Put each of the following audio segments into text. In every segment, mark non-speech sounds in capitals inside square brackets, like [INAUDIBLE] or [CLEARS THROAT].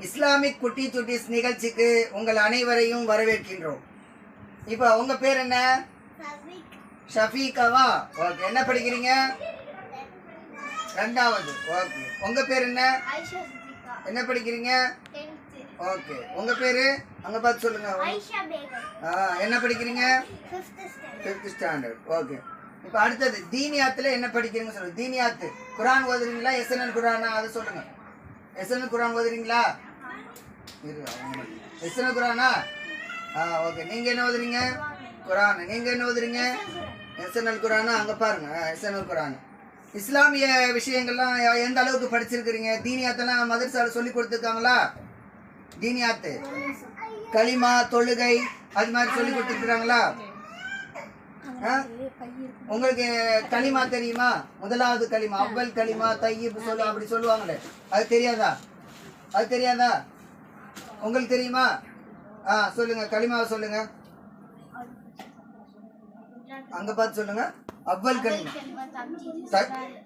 Islamic குட்டி சுட்டிஸ் நிகழ்ச்சிக்கு உங்கள் அனைவரையும் வரவேற்கின்றோம். இப்போ உங்க பேர் என்ன? ஷஃபீகாவா? ஓகே என்ன படிக்கிறீங்க? ரெண்டாவது ஓகே. உங்க பேர் என்ன? என்ன படிக்கிறீங்க? ஓகே. உங்க பேரு? அங்க பார்த்து சொல்லுங்க. என்ன படிக்கிறீங்க? Fifth standard okay. இப்போ அடுத்தது தீனியாத்துல என்ன படிக்கிறீங்க சொல்லுங்க. தீனியாத்து. குரான் ஓதுறீங்களா எஸ்என்எல் குரானா? அதை சொல்லுங்க. எஸ்என்எல் குரான் ஓதுறீங்களா? எஸ்என்எல் குரானா? ஆ ஓகே. நீங்கள் என்ன ஓதுறீங்க? குரான். நீங்கள் என்ன ஓதுறீங்க? எஸ்என்எல் குரானா? அங்கே பாருங்க. எஸ்என்எல் குரான். இஸ்லாமிய விஷயங்கள்லாம் எந்த அளவுக்கு படிச்சிருக்கிறீங்க? தீனியாத்தெல்லாம் மதரசாவில் சொல்லி கொடுத்துருக்காங்களா? தீனியாத்து. களிமா தொழுகை அது மாதிரி சொல்லி கொடுத்துருக்குறாங்களா? உங்களுக்கு களிமா தெரியுமா முதலாவது களிமா அவ்வல் களிமா தையீப் சொல்லு அப்படி சொல்லுவாங்களே அது தெரியாதா அது தெரியாதா உங்களுக்கு தெரியுமா ஆ சொல்லுங்க களிமாவை சொல்லுங்க அங்க பார்த்து சொல்லுங்க அவ்வல் களிமா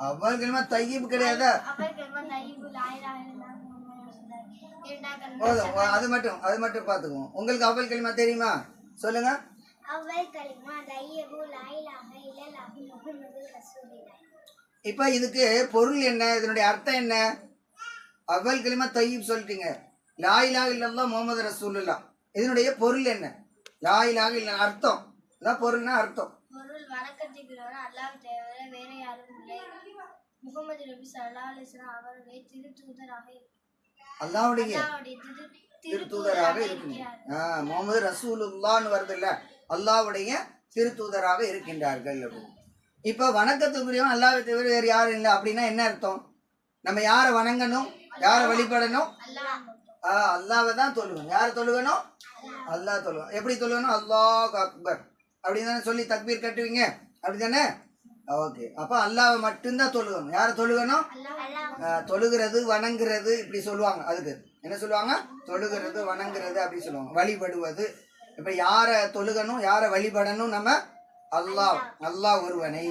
அவ்வல் களிமா தையீப் கிடையாதா போதும் அது மட்டும் அது மட்டும் பார்த்துக்குவோம் உங்களுக்கு அவ்வல் களிமா தெரியுமா சொல்லுங்க அவல் கல்மா தையிபு இப்போ இதுக்கு பொருள் என்ன? இதனுடைய அர்த்தம் என்ன? அவ்வல் களிமா தையீப் சொல்லிட்டீங்க. லா இலாஹ இல்லல்லாஹ் முகமது ரசூலுல்லா இதனுடைய பொருள் என்ன? லா இலாஹ இல்ல அர்த்தம். இதான் பொருள்னா அர்த்தம். பொருள் வணக்கத்துக்குரியவன் அல்லாஹ் தவிர வேற யாரும் இல்லை. முகமது நபி அவருடைய திருத்தூதராக அல்லாவுடைய திருத்தூதராக இருக்கிறார். ஆ முகமது ரசூலுல்லான்னு வருது இல்ல? அல்லாவுடைய திருத்தூதராக இருக்கின்றார்கள். அப்படின்னு இப்போ வணக்கத்துக்குரியவன் அல்லாவை தவிர வேறு யாரும் இல்லை அப்படின்னா என்ன அர்த்தம்? நம்ம யாரை வணங்கணும்? யாரை வழிபடணும்? ஆ அல்லாவை தான் தொழுகணும். யாரை தொழுகணும்? அல்லாஹ் தொழுவோம் எப்படி தொழுகணும்? அல்லாஹ் அக்பர். அப்படின்னு தானே சொல்லி தக்பீர் கட்டுவீங்க? அப்படி தானே? ஓகே. அப்போ அல்லாவை மட்டும்தான் தொழுகணும். யாரை தொழுகணும்? தொழுகிறது வணங்குறது இப்படி சொல்லுவாங்க. அதுக்கு என்ன சொல்லுவாங்க? தொழுகிறது வணங்குறது அப்படி சொல்லுவாங்க. வழிபடுவது. இப்போ யாரை தொழுகணும் யாரை வழிபடணும் நம்ம அல்லாஹ் அல்லாஹ் ஒருவனை.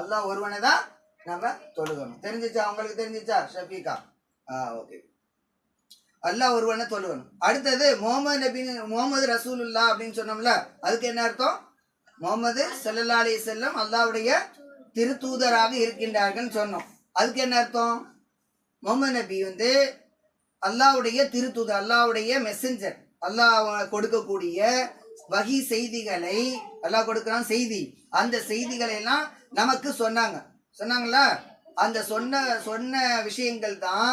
அல்லாஹ் ஒருவனை தான் நம்ம தொழுகணும். தெரிஞ்சிச்சா? உங்களுக்கு தெரிஞ்சிச்சா? ஷபீகா ஆ ஓகே. அல்லாஹ் ஒருவனை தொழுகணும். அடுத்தது முகமது நபின் முகமது ரசூலுல்லா அப்படின்னு சொன்னோம்ல அதுக்கு என்ன அர்த்தம்? முகமது ஸல்லல்லாஹு அலி செல்லம் அல்லாவுடைய திருத்தூதராக இருக்கின்றார்கள் சொன்னோம். அதுக்கு என்ன அர்த்தம்? முகமது நபி வந்து அல்லாவுடைய திருத்தூதர் அல்லாவுடைய மெசஞ்சர் அல்லாஹ் கொடுக்கக்கூடிய வகி செய்திகளை அல்லாஹ் கொடுக்குறான் செய்தி. அந்த செய்திகளை எல்லாம் நமக்கு சொன்னாங்க. சொன்னாங்களா? அந்த சொன்ன சொன்ன விஷயங்கள் தான்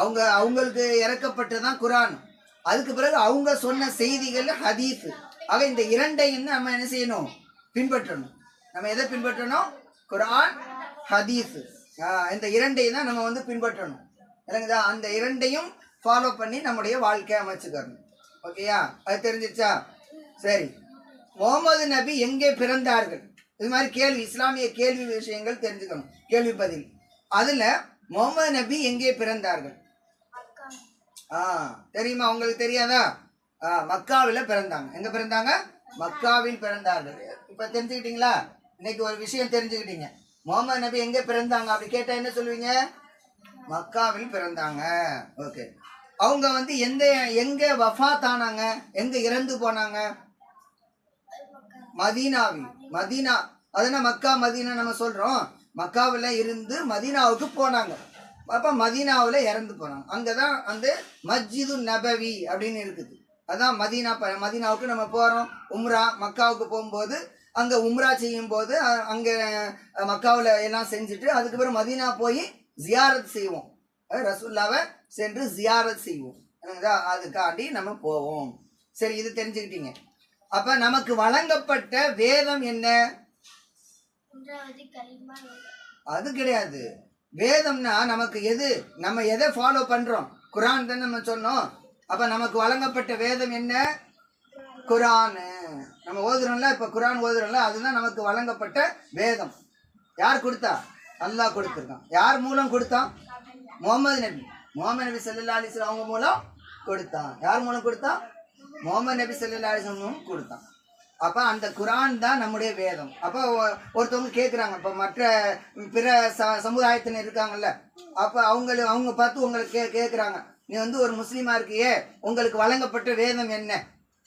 அவங்க அவங்களுக்கு இறக்கப்பட்டதான் குரான். அதுக்கு பிறகு அவங்க சொன்ன செய்திகள் ஹதீஃப் ஆக இந்த இரண்டையும் நம்ம என்ன செய்யணும்? பின்பற்றணும். நம்ம எதை பின்பற்றணும்? குரான் ஹதீஃப் இந்த இரண்டையும் தான் நம்ம வந்து பின்பற்றணும். இல்லைங்களா அந்த இரண்டையும் ஃபாலோ பண்ணி நம்முடைய வாழ்க்கையை அமைச்சுக்கணும். ஓகேயா? அது தெரிஞ்சிச்சா சரி. முகமது நபி எங்கே பிறந்தார்கள்? இது மாதிரி கேள்வி இஸ்லாமிய கேள்வி விஷயங்கள் தெரிஞ்சுக்கணும். கேள்வி பதில். அதில் முகமது நபி எங்கே பிறந்தார்கள்? ஆ தெரியுமா? உங்களுக்கு தெரியாதா? ஆ மக்காவில் பிறந்தாங்க. எங்க பிறந்தாங்க? மக்காவில் பிறந்தார்கள். இப்போ தெரிஞ்சுக்கிட்டீங்களா? இன்னைக்கு ஒரு விஷயம் தெரிஞ்சுக்கிட்டீங்க. முகமது நபி எங்கே பிறந்தாங்க? அப்படி கேட்டா என்ன சொல்லுவீங்க மக்காவில் பிறந்தாங்க. ஓகே. அவங்க வந்து எந்த எங்க வஃபாத் ஆனாங்க? எங்க இறந்து போனாங்க? மதீனாவி மதீனா. அதனால் மக்கா மதீனா நம்ம சொல்றோம். மக்காவில் இருந்து மதீனாவுக்கு போனாங்க. அப்போ மதீனாவில் இறந்து போனாங்க. அங்கே தான் அந்த மஸ்ஜிது நபவி அப்படின்னு இருக்குது. அதான் மதீனா ப- மதீனாவுக்கு நம்ம போகிறோம் உம்ரா மக்காவுக்கு போகும்போது அங்கே உம்ரா செய்யும் போது அங்கே மக்காவில் எல்லாம் செஞ்சுட்டு அதுக்கப்புறம் மதீனா போய் ஜியாரத் செய்வோம். ரசூல்லாவை சென்று ஜியாரத் செய்வோம்? அதுக்காண்டி நம்ம போவோம். சரி இது தெரிஞ்சுக்கிட்டீங்க. அப்ப நமக்கு வழங்கப்பட்ட வேதம் என்ன? அது கிடையாது. வேதம்னா நமக்கு எது? நம்ம எதை ஃபாலோ பண்றோம்? குரான் தான் நம்ம சொன்னோம். அப்ப நமக்கு வழங்கப்பட்ட வேதம் என்ன? குரானு. நம்ம ஓதுறோம்ல இப்ப குரான் ஓதுறோம்ல அதுதான் நமக்கு வழங்கப்பட்ட வேதம். யார் கொடுத்தா? அல்லாஹ் கொடுத்துருக்கான். யார் மூலம் கொடுத்தான்? முகமது நபி. முகமது நபி சல்லா அலிஸ்லாம் அவங்க மூலம் கொடுத்தான். யார் மூலம் கொடுத்தான்? முகமது நபி சல்லா அலிஸ்லாம் மூலம் கொடுத்தான். அப்போ அந்த குரான் தான் நம்முடைய வேதம். அப்போ ஒருத்தவங்க கேட்குறாங்க இப்போ மற்ற பிற ச சமுதாயத்தினர் இருக்காங்கல்ல அப்போ அவங்கள அவங்க பார்த்து உங்களுக்கு கே கேட்குறாங்க நீ வந்து ஒரு முஸ்லீமாக இருக்கியே உங்களுக்கு வழங்கப்பட்ட வேதம் என்ன?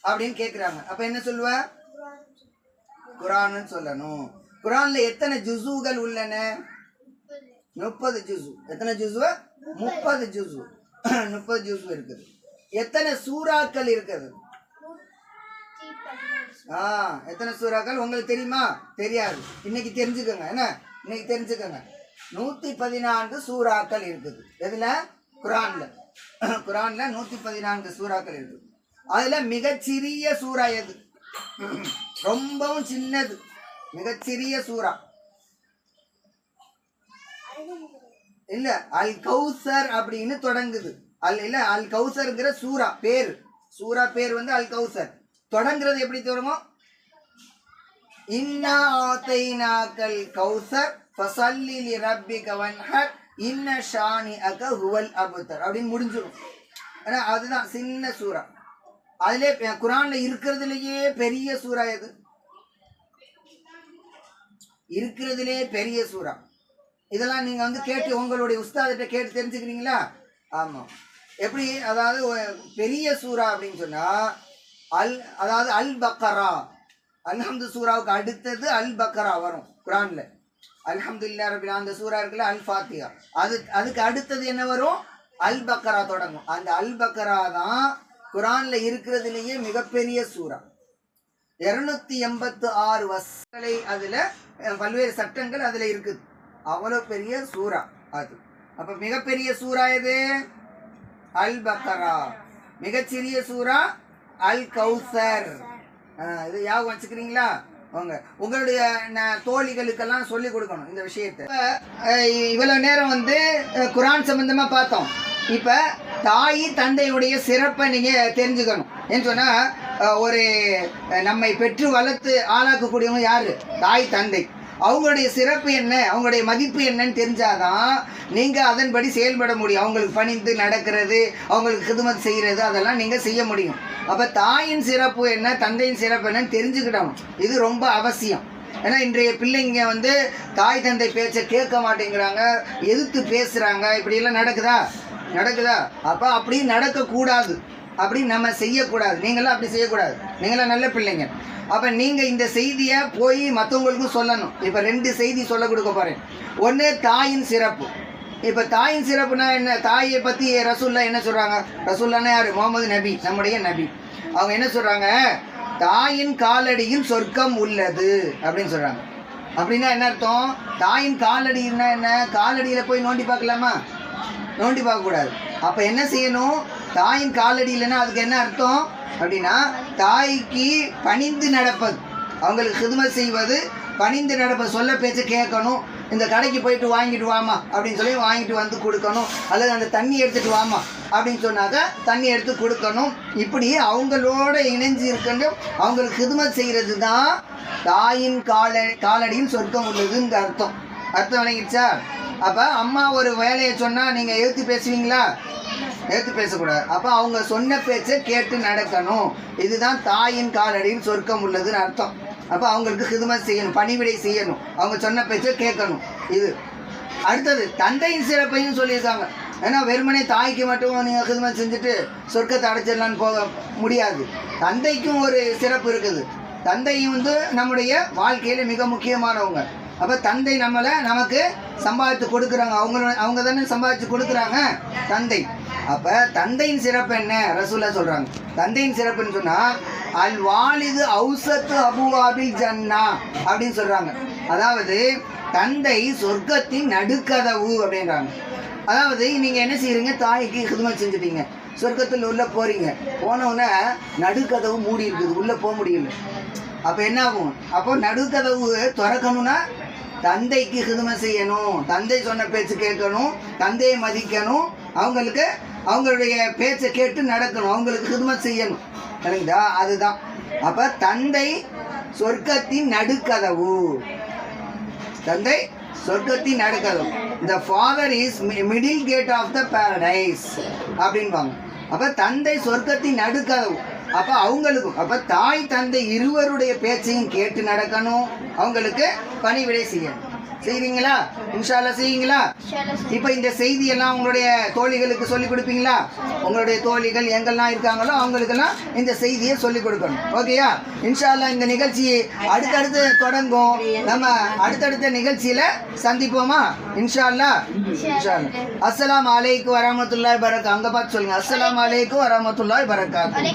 அப்படின்னு கேட்குறாங்க அப்போ என்ன சொல்லுவ? குரான்னு சொல்லணும். குரானில் எத்தனை ஜுசுகள் உள்ளன? முப்பது ஜூஸு. எத்தனை ஜூஸு முப்பது ஜூஸு. [CLEARS THROAT] முப்பது ஜூஸ் இருக்குது. எத்தனை சூறாக்கள் இருக்குது? ஆ எத்தனை சூறாக்கள்? உங்களுக்கு தெரியுமா? தெரியாது. இன்னைக்கு தெரிஞ்சுக்கோங்க. என்ன? இன்னைக்கு தெரிஞ்சுக்கோங்க. நூற்றி பதினான்கு சூறாக்கள் இருக்குது. எதில்? குரானில். [CLEARS THROAT] குரானில் நூற்றி பதினான்கு சூறாக்கள் இருக்குது. அதில் மிகச்சிறிய சூறா எது? [CLEARS THROAT] ரொம்பவும் சின்னது. மிகச்சிறிய சூறா. இல்ல அல் கௌசர் அப்படின்னு தொடங்குது. அல் இல்ல அல் கௌசர்ங்கிற சூரா பேர். சூரா பேர் வந்து அல் கௌசர். தொடங்குறது எப்படி தொடங்கும் இன்னா ஆத்தைனாக்கல் கௌசர் ஃபசல்லில் ரப்பி கவன்ஹர் இன்ன ஷானி அக ஹுவல் அபுத்தர் அப்படின்னு முடிஞ்சிடும். ஏன்னா அதுதான் சின்ன சூறா. அதிலே ப- குரான்ல இருக்கிறதுலயே பெரிய சூறா எது? இருக்கிறதுலே பெரிய சூறா. இதெல்லாம் நீங்கள் வந்து கேட்டு உங்களுடைய உஸ்தாதிட்ட கேட்டு தெரிஞ்சுக்கிறீங்களா? ஆமாம் எப்படி? அதாவது பெரிய சூறா அப்படின்னு சொன்னால் அல் அதாவது அல் பக்கரா அல்ஹம்து சூராவுக்கு அடுத்தது அல் பக்கரா வரும் குரானில். அல்ஹம்து இல்லா ரபில் அந்த சூரா இருக்குல்ல அல் ஃபாத்தியா அது அதுக்கு அடுத்தது என்ன வரும்? அல் பக்கரா தொடங்கும். அந்த அல் பக்கரா தான் குரானில் இருக்கிறதுலேயே மிகப்பெரிய சூரா இரநூத்தி எண்பத்து ஆறு வசங்களை அதில் பல்வேறு சட்டங்கள் அதில் இருக்குது. அவ்வளவு பெரிய சூரா அது. அப்ப மிகப்பெரிய சூரா எது? அல் பக்கரா மிகச்சிறிய சூரா அல் கௌசர் இது யாவும் வச்சுக்கிறீங்களா? உங்க உங்களுடைய ந- தோழிகளுக்கெல்லாம் சொல்லி கொடுக்கணும் இந்த விஷயத்தை. இவ்வளோ இவ்வளவு நேரம் வந்து குரான் சம்பந்தமா பார்த்தோம். இப்ப தாய் தந்தையுடைய சிறப்பை நீங்க தெரிஞ்சுக்கணும். ஏன்னு சொன்னா ஒரு நம்மை பெற்று வளர்த்து ஆளாக்கக்கூடியவங்க யாரு? தாய் தந்தை. அவங்களுடைய சிறப்பு என்ன? அவங்களுடைய மதிப்பு என்னன்னு தெரிஞ்சாதான் நீங்கள் அதன்படி செயல்பட முடியும். அவங்களுக்கு பணிந்து நடக்கிறது அவங்களுக்கு ஹிதுமத் செய்கிறது அதெல்லாம் நீங்கள் செய்ய முடியும். அப்போ தாயின் சிறப்பு என்ன? தந்தையின் சிறப்பு என்னன்னு தெரிஞ்சுக்கிடணும். இது ரொம்ப அவசியம். ஏன்னா இன்றைய பிள்ளைங்க வந்து தாய் தந்தை பேச்சை கேட்க மாட்டேங்கிறாங்க. எதிர்த்து பேசுகிறாங்க இப்படியெல்லாம் நடக்குதா? நடக்குதா? அப்போ அப்படி நடக்கக்கூடாது. அப்படி நம்ம செய்யக்கூடாது. நீங்களாம் அப்படி செய்யக்கூடாது. நீங்களாம் நல்ல பிள்ளைங்க. அப்போ நீங்கள் இந்த செய்தியை போய் மற்றவங்களுக்கும் சொல்லணும். இப்போ ரெண்டு செய்தி சொல்ல கொடுக்க போகிறேன் ஒன்று தாயின் சிறப்பு. இப்போ தாயின் சிறப்புனா என்ன? தாயை பற்றி ரசூல்லா என்ன சொல்கிறாங்க ரசூல்லானா யார்? முகமது நபி நம்முடைய நபி. அவங்க என்ன சொல்கிறாங்க தாயின் காலடியில் சொர்க்கம் உள்ளது அப்படின்னு சொல்கிறாங்க அப்படின்னா என்ன அர்த்தம்? தாயின் காலடினா என்ன? காலடியில் போய் நோண்டி பார்க்கலாமா? நோண்டி பார்க்கக்கூடாது. அப்போ என்ன செய்யணும்? தாயின் காலடி இல்லைன்னா அதுக்கு என்ன அர்த்தம்? அப்படின்னா தாய்க்கு பணிந்து நடப்பது. அவங்களுக்கு ஹிதுமத் செய்வது பணிந்து நடப்பது சொல்ல பேச்சு கேட்கணும். இந்த கடைக்கு போயிட்டு வாங்கிட்டு வாமா அப்படின்னு சொல்லி வாங்கிட்டு வந்து கொடுக்கணும். அல்லது அந்த தண்ணி எடுத்துகிட்டு வாமா அப்படின்னு சொன்னாக்க தண்ணி எடுத்து கொடுக்கணும். இப்படி அவங்களோட இணைஞ்சு இருக்கணும். அவங்களுக்கு ஹிதுமத் செய்கிறது தான் தாயின் கால காலடியில் சொர்க்கம் உள்ளதுங்கிற அர்த்தம். அர்த்தம் விளங்கிடுச்சா? அப்ப அம்மா ஒரு வேலையை சொன்னா நீங்க எழுத்து பேசுவீங்களா? எழுத்து பேசக்கூடாது. அப்ப அவங்க சொன்ன பேச்சை கேட்டு நடக்கணும். இதுதான் தாயின் காலடியில் சொர்க்கம் உள்ளதுன்னு அர்த்தம். அப்ப அவங்களுக்கு ஹிதுமத் செய்யணும் பணிவிடை செய்யணும். அவங்க சொன்ன பேச்சை கேட்கணும். இது. அடுத்தது தந்தையின் சிறப்பையும் சொல்லியிருக்காங்க. ஏன்னா வெறுமனே தாய்க்கு மட்டும் நீங்கள் ஹிதுமத் செஞ்சுட்டு சொர்க்கத்தை அடைச்சிடலான்னு போக முடியாது. தந்தைக்கும் ஒரு சிறப்பு இருக்குது. தந்தையும் வந்து நம்முடைய வாழ்க்கையில் மிக முக்கியமானவங்க. அப்ப தந்தை நம்மளை நமக்கு சம்பாதித்து கொடுக்குறாங்க. அவங்களோட அவங்க தானே சம்பாதிச்சு கொடுக்குறாங்க. தந்தை. அப்ப தந்தையின் சிறப்பு என்ன? ரசூலா சொல்றாங்க. தந்தையின் சிறப்புன்னு சொன்னா அல் வாலிது அவுசத்து அபுவாபில் ஜன்னா அப்படின்னு சொல்றாங்க. அதாவது தந்தை சொர்க்கத்தின் நடுக்கதவு அப்படின்றாங்க. அதாவது நீங்க என்ன செய்கிறீங்க தாய்க்கு ஹிதுமத் செஞ்சுட்டீங்க. சொர்க்கத்தில் உள்ள போறீங்க. போனவுடனே நடுக்கதவு மூடி இருக்குது உள்ள போக முடியல. அப்ப என்ன ஆகும்? அப்போ நடுக்கதவு திறக்கணும்னா தந்தைக்கு ஹிதுமத் செய்யணும். தந்தை சொன்ன பேச்சு கேட்கணும். தந்தையை மதிக்கணும். அவங்களுக்கு அவங்களுடைய பேச்சை கேட்டு நடக்கணும். அவங்களுக்கு ஹிதுமத் செய்யணும். சரிங்களா அதுதான். அப்ப தந்தை சொர்க்கத்தின் நடுக்கதவு. தந்தை சொர்க்கத்தின் நடுக்கதவு. The father is middle gate of the paradise அப்படின்பாங்க. அப்ப தந்தை சொர்க்கத்தின் நடுக்கதவு. அப்ப அவங்களுக்கும் அப்ப தாய் தந்தை இருவருடைய பேச்சையும் கேட்டு நடக்கணும். அவங்களுக்கு பணிவிடை செய்யணும். செய்றீங்களா? இன்ஷால்லா செய்வீங்களா இப்ப இந்த செய்தி எல்லாம் உங்களுடைய தோழிகளுக்கு சொல்லி கொடுப்பீங்களா? உங்களுடைய தோழிகள் எங்கெல்லாம் இருக்காங்களோ அவங்களுக்கெல்லாம் இந்த செய்தியை சொல்லி கொடுக்கணும். ஓகேயா? இன்ஷால்லா இந்த நிகழ்ச்சி அடுத்தடுத்து தொடங்கும். நம்ம அடுத்தடுத்த நிகழ்ச்சியில சந்திப்போமா? இன்ஷால்லா இன்ஷால்லா அஸ்ஸலாமு அலைக்கும் வரமத்துல்லாஹி பரக்கா அங்க பார்த்து சொல்லுங்க. அஸ்ஸலாமு அலைக்கும் வரமத்துல்லாஹி பரக்காத்து